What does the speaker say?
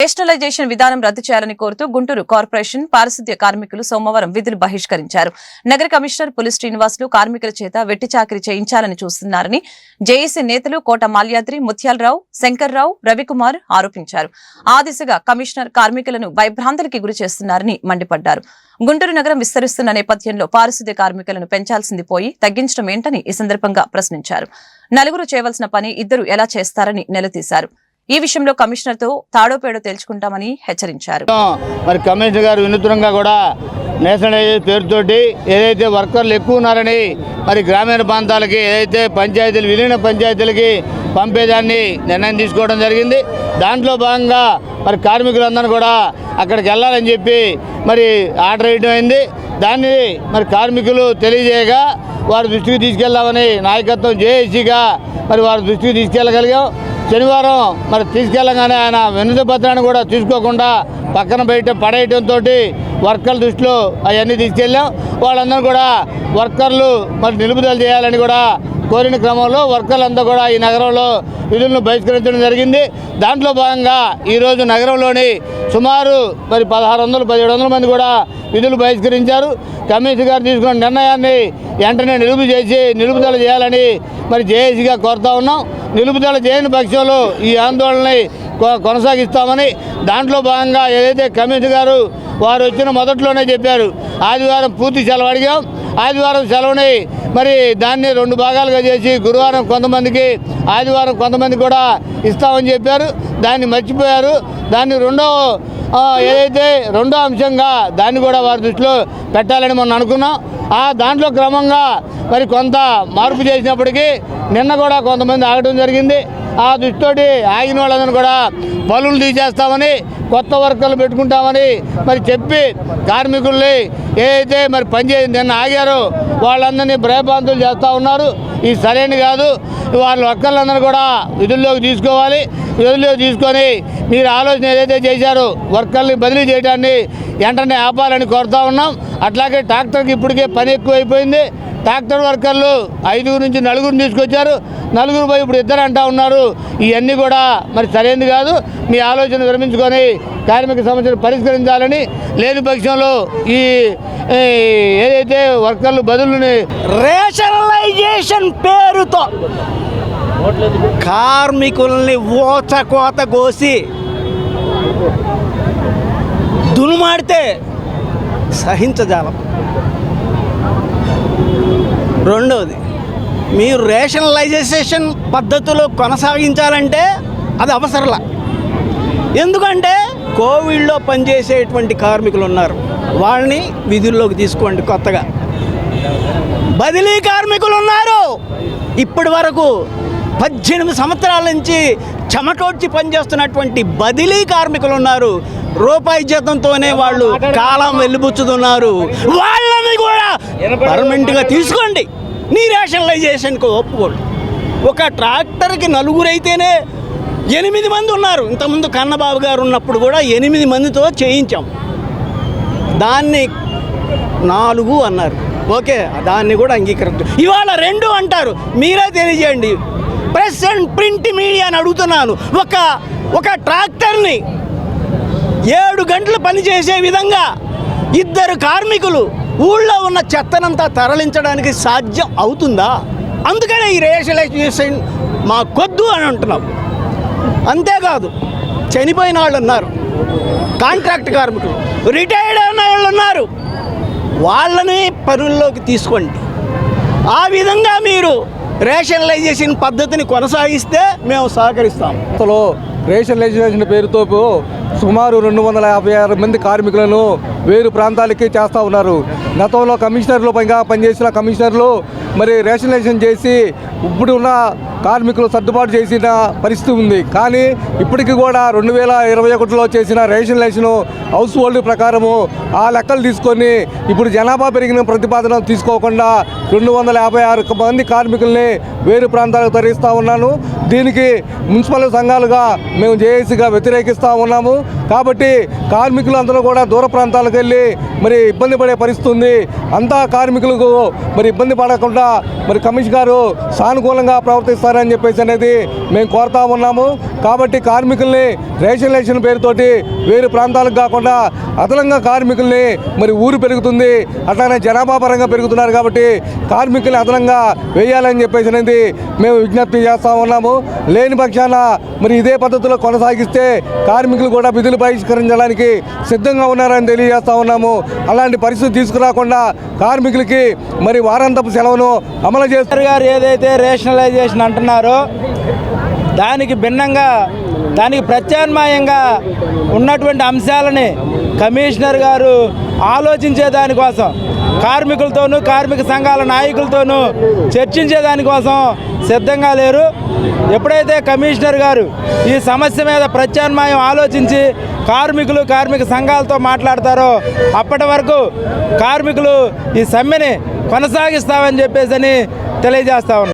Nationalisation విధానం రద్దు చేయాలని కోరుతూ గుంటూరు కార్పొరేషన్ పారిశుద్ధ్య కార్మికులు సోమవారం విధులు బహిష్కరించారు. నగర కమిషనర్ పులి శ్రీనివాసులు కార్మికుల చేత వెట్టి చాకరీ చేయించాలని చూస్తున్నారని జేఏసీ నేతలు కోట మాల్యాద్రి ముత్యాలరావు శంకర్రావు రవికుమార్ ఆరోపించారు. ఆ దిశగా కమిషనర్ కార్మికులను భయభ్రాంతులకి గురి చేస్తున్నారని మండిపడ్డారు. గుంటూరు నగరం విస్తరిస్తున్న నేపథ్యంలో పారిశుద్ధ్య కార్మికులను పెంచాల్సింది పోయి తగ్గించడం ఏంటని ఈ సందర్భంగా ప్రశ్నించారు. నలుగురు చేయవలసిన పని ఇద్దరు ఎలా చేస్తారని నిలదీశారు ఈ విషయంలో కమిషనర్తో తాడోపేడో తేల్చుకుంటామని హెచ్చరించారు. మరి కమిషనర్ గారు వినూత్నంగా కూడా నేషనల్ హైవే పేరుతోటి ఏదైతే వర్కర్లు ఎక్కువ ఉన్నారని మరి గ్రామీణ ప్రాంతాలకి ఏదైతే పంచాయతీలు విలీన పంచాయతీలకి పంపేదాన్ని నిర్ణయం తీసుకోవడం జరిగింది. దాంట్లో భాగంగా మరి కార్మికులందరూ కూడా అక్కడికి వెళ్ళాలని చెప్పి మరి ఆర్డర్ వేయడం అయింది. దాన్ని మరి కార్మికులు తెలియజేయగా వారి దృష్టికి తీసుకెళ్దామని నాయకత్వం జేఏసీగా మరి వారి దృష్టికి తీసుకెళ్ళగలిగాం. శనివారం మరి తీసుకెళ్ళగానే ఆయన వినతి పత్రాన్ని కూడా తీసుకోకుండా పక్కన బయట పడేయటంతో వర్కర్ల దృష్టిలో అవన్నీ తీసుకెళ్ళాం. వాళ్ళందరూ కూడా వర్కర్లు మరి నిలుపుదల చేయాలని కూడా కోరిన క్రమంలో వర్కర్లంతా కూడా ఈ నగరంలో విధులను బహిష్కరించడం జరిగింది. దాంట్లో భాగంగా ఈరోజు నగరంలోని సుమారు మరి పదహారు వందలు పదిహేడు వందల మంది కూడా విధులు బహిష్కరించారు. కమిషన్ గారు తీసుకున్న నిర్ణయాన్ని వెంటనే నిలుపు చేసి నిలుపుదల చేయాలని మరి జేఏసీగా కోరుతా ఉన్నాం. నిలుపుదల చేయని పక్షంలో ఈ ఆందోళనని కొ- కొనసాగిస్తామని దాంట్లో భాగంగా ఏదైతే కమిషన్ గారు వారు వచ్చిన మొదట్లోనే చెప్పారు. ఆదివారం పూర్తి సెలవు అడిగాం. ఆదివారం సెలవుని మరి దాన్ని రెండు భాగాలుగా చేసి గురువారం కొంతమందికి ఆదివారం కొంతమంది కూడా ఇస్తామని చెప్పారు. దాన్ని మర్చిపోయారు. దాన్ని రెండో ఏదైతే రెండో అంశంగా దాన్ని కూడా వారి దృష్టిలో పెట్టాలని మనం అనుకున్నాం. ఆ దాంట్లో క్రమంగా మరి కొంత మార్పు చేసినప్పటికీ నిన్న కూడా కొంతమంది ఆగడం జరిగింది. ఆ దృష్టితోటి ఆగిన వాళ్ళందరూ కూడా పనులు తీసేస్తామని కొత్త వర్కర్లు పెట్టుకుంటామని మరి చెప్పి కార్మికుల్ని ఏదైతే మరి పనిచేసి నిన్న ఆగారో వాళ్ళందరినీ భయభ్రాంతులు చేస్తూ ఉన్నారు. ఇది సరైనది కాదు. వాళ్ళ వర్కర్లందరూ కూడా విధుల్లోకి తీసుకోవాలి. విధుల్లోకి తీసుకొని మీరు ఆలోచన ఏదైతే చేశారో వర్కర్ని బదిలీ చేయడాన్ని వెంటనే ఆపాలని కోరుతా ఉన్నాం. అట్లాగే ట్రాక్టర్కి ఇప్పటికే పని ఎక్కువైపోయింది. ట్రాక్టర్ వర్కర్లు ఐదుగురు నుంచి నలుగురు తీసుకొచ్చారు. నలుగురు పోయి ఇప్పుడు ఇద్దరు అంటా ఉన్నారు. ఇవన్నీ కూడా మరి సరైనది కాదు. మీ ఆలోచన విరమించుకొని కార్మిక సమస్యను పరిష్కరించాలని లేని పక్షంలో ఈ ఏదైతే వర్కర్లు బదులుని రేషనలైజేషన్ పేరుతో కార్మికుల్ని ఓచకోత కోసి దునుమాడితే సహించజాలం. రెండవది మీరు రేషనలైజేషన్ పద్ధతిలో కొనసాగించాలంటే అది అవసరంలా. ఎందుకంటే కోవిడ్లో పనిచేసేటువంటి కార్మికులు ఉన్నారు. వాళ్ళని విధుల్లోకి తీసుకోండి కొత్తగా. బదిలీ కార్మికులు ఉన్నారు. ఇప్పటి వరకు పద్దెనిమిది సంవత్సరాల నుంచి చెమటోడ్చి పనిచేస్తున్నటువంటి బదిలీ కార్మికులు ఉన్నారు. రూపాయి జీతంతోనే వాళ్ళు కాలం వెళ్ళిపుచ్చుతున్నారు వాళ్ళని కూడా పర్మనెంట్గా తీసుకోండి. నీ రేషనలైజేషన్కి ఒప్పుకోండి. ఒక ట్రాక్టర్కి నలుగురైతేనే ఎనిమిది మంది ఉన్నారు. ఇంతకుముందు కన్నబాబు గారు ఉన్నప్పుడు కూడా ఎనిమిది మందితో చేయించాం. దాన్ని నాలుగు అన్నారు. ఓకే దాన్ని కూడా అంగీకరించు. ఇవాళ రెండు అంటారు. మీరే తెలియజేయండి. ప్రెస్ అండ్ ప్రింట్ మీడియా అని అడుగుతున్నాను. ఒక ఒక ట్రాక్టర్ని ఏడు గంటలు పనిచేసే విధంగా ఇద్దరు కార్మికులు ఊళ్ళో ఉన్న చెత్తనంతా తరలించడానికి సాధ్యం అవుతుందా? అందుకనే ఈ రేషనలైజేషన్ మా కొద్దు అని అంటున్నాం. అంతేకాదు చనిపోయిన వాళ్ళు ఉన్నారు. కాంట్రాక్ట్ కార్మికులు రిటైర్డ్ అయిన వాళ్ళు ఉన్నారు. వాళ్ళని పనుల్లోకి తీసుకోండి. ఆ విధంగా మీరు రేషనలైజేషన్ పద్ధతిని కొనసాగిస్తే మేము సహకరిస్తాం. రేషన్ లెజిస్లేషన్ పేరుతో సుమారు రెండు వందల యాభై ఆరు మంది కార్మికులను వేరు ప్రాంతాలకి చేస్తూ ఉన్నారు. గతంలో కమిషనర్లు పైగా పనిచేసిన కమిషనర్లు మరి రేషనలైజేషన్ చేసి ఇప్పుడు ఉన్న కార్మికులు సర్దుబాటు చేసిన పరిస్థితి ఉంది. కానీ ఇప్పటికీ కూడా రెండు వేల ఇరవై ఒకటిలో చేసిన రేషనలైజేషన్ హౌస్ హోల్డ్ ప్రకారము ఆ లెక్కలు తీసుకొని ఇప్పుడు జనాభా పెరిగిన ప్రతిపాదన తీసుకోకుండా రెండు వందల యాభై ఆరు మంది కార్మికుల్ని వేరు ప్రాంతాలకు తరలిస్తూ ఉన్నాను. దీనికి మున్సిపల్ సంఘాలుగా మేము జేఏసీగా వ్యతిరేకిస్తూ ఉన్నాము. కాబట్టి కార్మికులందరూ కూడా దూర ప్రాంతాలకు వెళ్ళి మరి ఇబ్బంది పడే పరిస్థితి ఉంది. అంతా కార్మికులకు మరి ఇబ్బంది పడకుండా మరి కమిషన్ గారు సానుకూలంగా ప్రవర్తిస్తారని చెప్పేసి అనేది మేము కోరుతా ఉన్నాము. కాబట్టి కార్మికుల్ని రేషనలైజేషన్ పేరుతోటి వేరు ప్రాంతాలకు కాకుండా అదనంగా కార్మికుల్ని మరి ఊరు పెరుగుతుంది అట్లానే జనాభా పరంగా పెరుగుతున్నారు కాబట్టి కార్మికుల్ని అదనంగా వేయాలని చెప్పేసి అనేది మేము విజ్ఞప్తి చేస్తా ఉన్నాము. లేని పక్షాన మరి ఇదే పద్ధతిలో కొనసాగిస్తే కార్మికులు కూడా విధులు బహిష్కరించడానికి సిద్ధంగా ఉన్నారని తెలియజేస్తా ఉన్నాము. అలాంటి పరిస్థితి తీసుకురాకుండా కార్మికులకి మరి వారాంతపు సెలవును అమలు చేస్తారు. గారు ఏదైతే రేషనలైజేషన్ అంటున్నారో దానికి భిన్నంగా దానికి ప్రత్యామ్నాయంగా ఉన్నటువంటి అంశాలని కమిషనర్ గారు ఆలోచించే దానికోసం కార్మికులతోనూ కార్మిక సంఘాల నాయకులతోనూ చర్చించే దానికోసం సిద్ధంగా లేరు. ఎప్పుడైతే కమిషనర్ గారు ఈ సమస్య మీద ప్రత్యామ్నాయం ఆలోచించి కార్మికులు కార్మిక సంఘాలతో మాట్లాడతారో అప్పటి వరకు కార్మికులు ఈ సమ్మెని కొనసాగిస్తామని చెప్పేసి అని తెలియజేస్తా